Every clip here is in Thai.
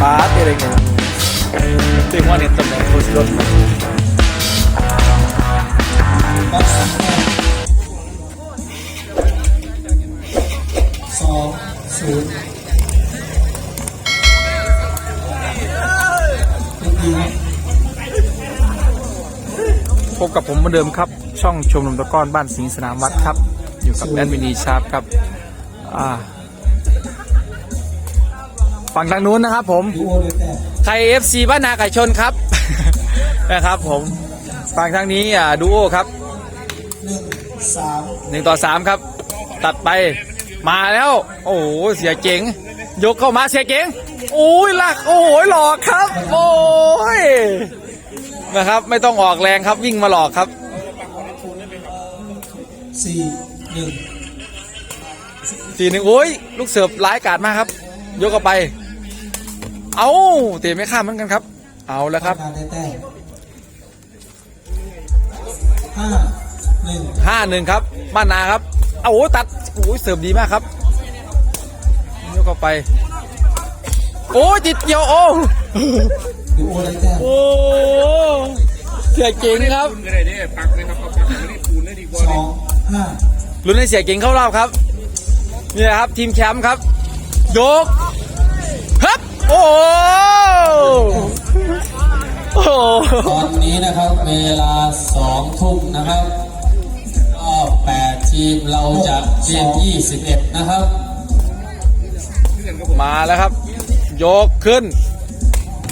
ป้าเตะอะไรเงี้ยตึงว่าเนี่ยตำแหน่งโคชรถสองศูนย์เป็นดีครับพบกับผมเหมือนเดิมครับ ช่องชมรมตะก้อนบ้านสิงสนามวัดครับ กับแดนวินีชาร์ปครับฝั่งทางนู้นนะครับผมดูโอเลยแต่ไทยเอฟซีบ้านนาไก่ชนครับ นะครับผม ฝั่งทางนี้อ่าดูโอครับหนึ่งต่อสามครับ ตัดไปมาแล้ว โอ้โหเสียเจ๋ง ยกเข้ามาเสียเจ๋งโอ้ยหลักโอ้โหหลอกครับ โอ้ยนะครับ ไม่ต้องออกแรงครับวิ่งมาหลอกครับสี่ หนึ่งทีหนึ่งโอ้ยลูกเสิร์ฟร้ายกาจมากครับ ยกเข้าไป เอาเตะไม่ข้ามเหมือนกันครับ เอาแล้วครับการได้แต้มห้าหนึ่งห้าหนึ่งครับ บ้านนาครับเอาโอ้ยตัดโอ้ยเสิร์ฟดีมากครับยกเข้าไป โอ้ยติดเกี่ยวโอ้ดูโอเลยแต้มโอ้เสียเก่งครับก็ได้เนี่ยปักเลยครับเอาปักไม่ได้ปูนเลยดีกว่าสองห้า ลุ้นให้เสียเก่งเข้ารอบครับนี่แหละครับทีมแชมป์ครับยกฮึบโอ้โหโอ้โหตอนนี้นะครับเวลาสองทุ่มนะครับก็แปดทีมเราจะเกมยี่สิบเอ็ดนะครับ มาแล้วครับ ยกขึ้น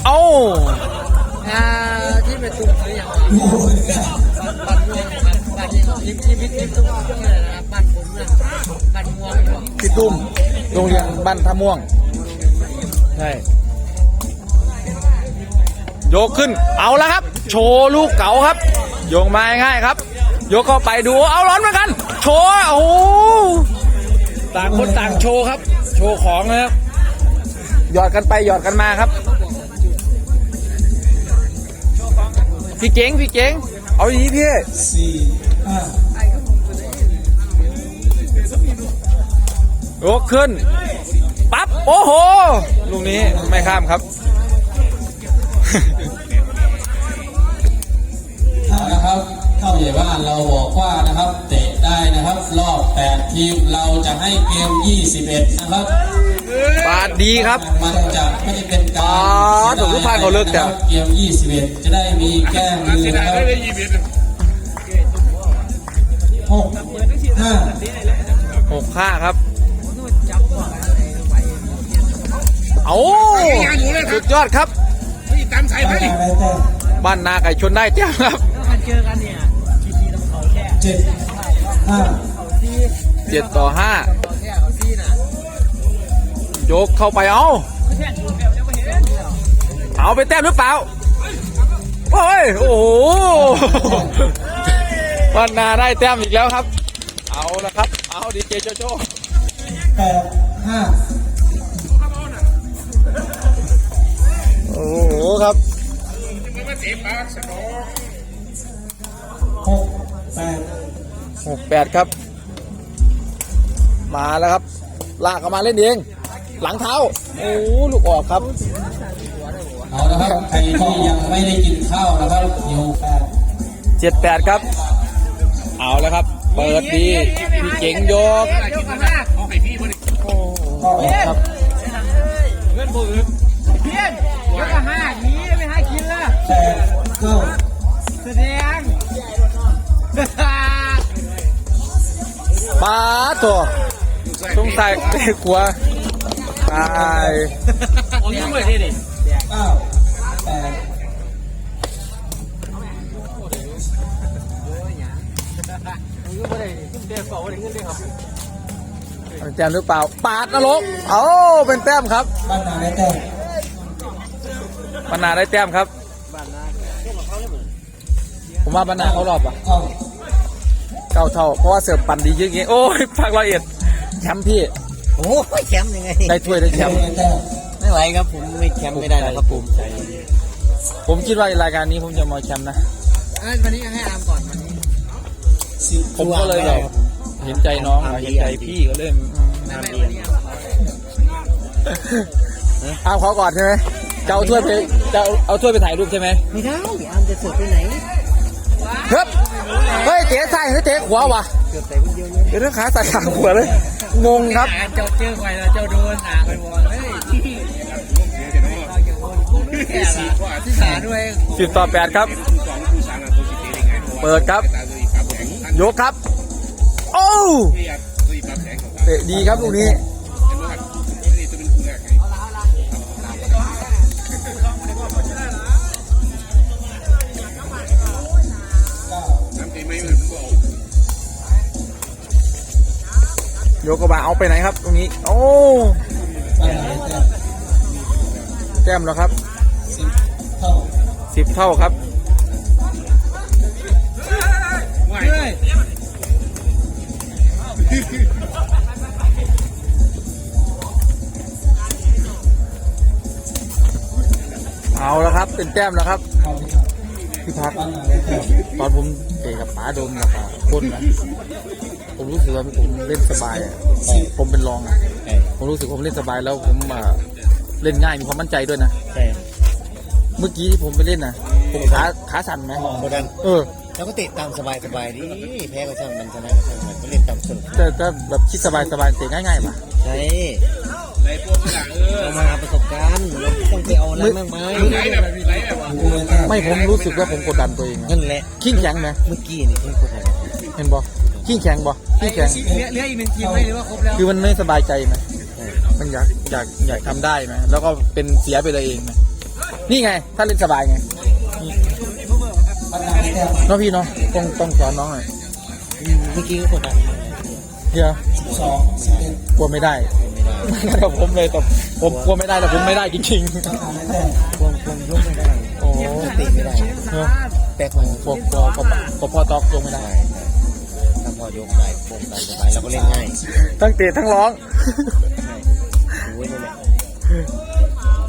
เอ้าอ่าที่เป็นตุ้มหรือยังบ้านม่วงครับบ้านที่ที่พิพิธตุ้มนี่แหละนะครับบ้านผมนะ บ้านม่วงครับพี่ตุ้มโรงเรียนบ้านท่าม่วงใช่ยกขึ้นเอาแล้วครับ โชว์ลูกเก๋าครับ โยงมาง่ายๆครับ ยกเข้าไปดูเอาร้อนเหมือนกัน โชว์โอ้โหต่างคนต่างโชว์ครับ โชว์ของนะครับหยอดกันไปหยอดกันมาครับพี่เก๋งพี่เก๋งเอาดีพี่สี่ ยกขึ้น ปั๊บ โอ้โห ลูกนี้ไม่ข้ามครับเอานะครับเข้าใหญ่บ้านเราบอกว่านะครับ เตะได้นะครับ รอบแปดทีมเราจะให้เกมยี่สิบเอ็ดนะครับปาดดีครับ มันจะไม่ได้เป็นการอ๋อถูกลูกพลาดเขาเลิกจ้ะเกมยี่สิบเอ็ดจะได้มีแก้มือเสียนะดายครับไม่ได้ยี่สิบเอ็ดหกห้าหกห้าครับ เอาสุดยอดครับที่ตามสายไปบ้านนาได้แต้มบ้านนาไก่ชนได้เจ้าครับถ้าเจอกันเนี่ยทีทีต้องเขาแค่เจ็ดห้าเขาที่เจ็ดต่อห้าเขาแค่เขาที่น่ะยกเข้าไปเอาไม่ใช่ถูกแบบจะไม่เห็นเอาไปแต้มหรือเปล่าโอ้ยโอ้โหบ้านนาได้แต้มอีกแล้วครับ เอาละครับ เอาดีเจโจโจแปดห้า โอ้โหครับมันมาเสียปากสนองหกแปดหกแปดครับ มาแล้วครับ ลากออกมาเล่นเอง หลังเท้า โอ้โหลูกออกครับ เอาละครับ ใครที่ยังไม่ได้กินข้าวนะครับอยู่แปดเจ็ดแปดครับ เอาแล้วครับ เปิดดี พี่เจ๋งยกอะไรที่มันเอาให้พี่มันโอ้โหครับเงินบุญเพี้ยน แล้วก็ห้าหนีไม่ให้กินละแปดเก้าแสดงปาตัวสงสัยเตะขัวตายโอ้ยไม่ได้ดิเก้าแปดไม่ได้เดี๋ยวก่อนวันนี้เงินเดือนครับแต้มหรือเปล่า ปาดนรกเอ้าเป็นแต้มครับบ้านนาได้แต้ม บรรณาได้แต้มครับ ผมว่าบรรณาเขารอบอะเก้าเก้าเท่า เพราะว่าเสิร์ฟปั่นดีเยอะงี้โอ้ยภาคร้อยเอ็ดแชมป์พี่ โอ้ยแชมป์ยังไง ได้ถ้วยได้แชเก้ามป์ได้แต้มไม่ไหวครับผมไม่แชมป์ไม่ได้นะครับผมผมคิดว่ารายการนี้ผมจะมาแชมป์นะวันนี้ให้อามก่อนวันนี้สิบผมก็เลยแบบเห็นใจน้องอะเห็นใจพี่ก็เล่นเอาเขาก่อนใช่ไหม จะเอาถ้วยไปจะเอาเอาถ้วยไปถ่ายรูปใช่ไหมไม่ได้อามจะสดไปไหนเฮ้ยเฮ้ยเตะใส่เฮ้ยเตะขวาวะเกือบแต่คนเดียวเลยเดี๋ยวเรื่องขาใส่ขาขวาเลย งงครับเจ้าเจอไปแล้วเจ้าโดนหาไปวอนเฮ้ยแก่ละที่สาด้วยสิบต่อแปดครับสองคู่สามตัวสิบเอ็ดยังไงเปิดครับตาตัวอีกครับแข็งท่านยกครับ โอ้เรียกตัวอีกครับแข็งของเราเตะดีครับลูกนี้ โยกกระบะเอาไปไหนครับ ตรงนี้ โอ้แต้มแล้วครับสิบเท่าครับเอาแล้วครับ เป็นแต้มแล้วครับ พี่พักบ้านไหนแต้มตอนผมเตะกับป๋าโดมกับป๋าคนนะผมรู้สึกว่าผมเล่นสบายอะผมเป็นรองอะผมรู้สึกผมเล่นสบายแล้วผมอะเล่นง่ายมีความมั่นใจด้วยนะ ใช่เมื่อกี้ที่ผมไปเล่นนะผมขาขาสั่นไหมโคดันเออเราก็เตะตามสบายสบายดิแพ้ก็ช่างมันชนะก็ช่างมันก็เล่นตามสนุกแต่ก็แบบคิดสบายสบายเตะง่ายๆป่ะใช่ ไรพวกหลังเออเรามาหาประสบการณ์เราต้องไปเอาอะไรมากมายไหลแบบไหลแบบดูเลยแต้มไม่ผมรู้สึกว่าผมกดดันตัวเองนะนั่นแหละขี้แข็งไหมเมื่อกี้นี่ที่พูดอะไรเห็นบ่ขี้แข็งบ่ขี้แข็งเหลือเหลืออีกเป็นทีมไหมหรือว่าครบแล้วคือมันไม่สบายใจไหมมันอยากอยากอยากทำได้ไหมแล้วก็เป็นเสียไปเลยเองไหมนี่ไง ถ้าเล่นสบายไงบ้านไหนแต้มเน้องพี่เนาะต้องต้องสอนน้องหน่อยเมื่อกี้ก็กดดัน เดี๋ยวสิบสองสิบเอ็ดกลัวไม่ได้ไม่ได้กับผมเลยแต่ผมกลัวไม่ได้แต่ผมไม่ได้จริงบ้านไหนแต้มควงควงยกไม่ได้ๆโอ้เตะไม่ได้เนอะแปลกใหม่พวกพวกพวกพวกพ่อตอกลงไม่ได้ได้ถ้าพอยกได้โป่งตามสบายเราก็เล่นง่ายทั้งเตะทั้งร้องดูไว้นั่นแหละ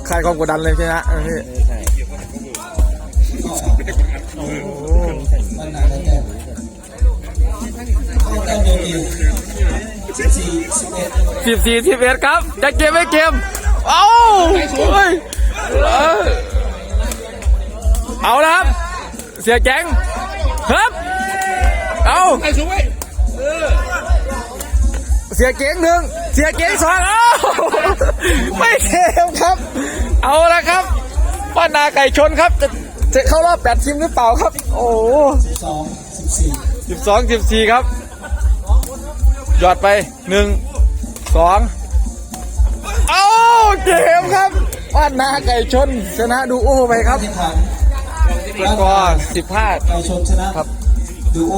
คลายความกดดันเลยใช่ไหมเออพี่เออใช่โอ้ สิบสี่สิบเอ็ดสิบสี่สิบเอ็ดครับจะเกมไม่เกมเอ้าเฮ้ยเอาละครับ เสียแกงครับเอาเสียเก๊งหนึ่งเสียเก๊งสองเอ้าไม่เกมครับ เอาละครับป้านาไก่ชนครับ จะจะเข้ารอบแปดทีมหรือเปล่าครับ โอ้สิบสองสิบสี่สิบสองสิบสี่ครับ หยอดไปหนึ่งสองเอาเกมครับป้านาไก่ชน ชนะดูโอ้ไปครับที่ผ่านก็สิบห้าไก่ชนชนะครับ ดูโอ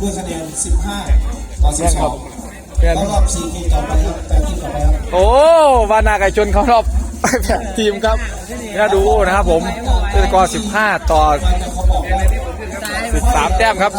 ด้วยคะแนน15ต่อแม่นครับ12แม่นเข้ารอบ4ทีมต่อไปครับแปดทีมต่อไปครับ โอ้วานาไก่ชนเขารอบไปแปดทีมครับน่าดูโอ้นะครับผมสกอร์15ต่อมันจะเขาบอกว่า13แต้มครับ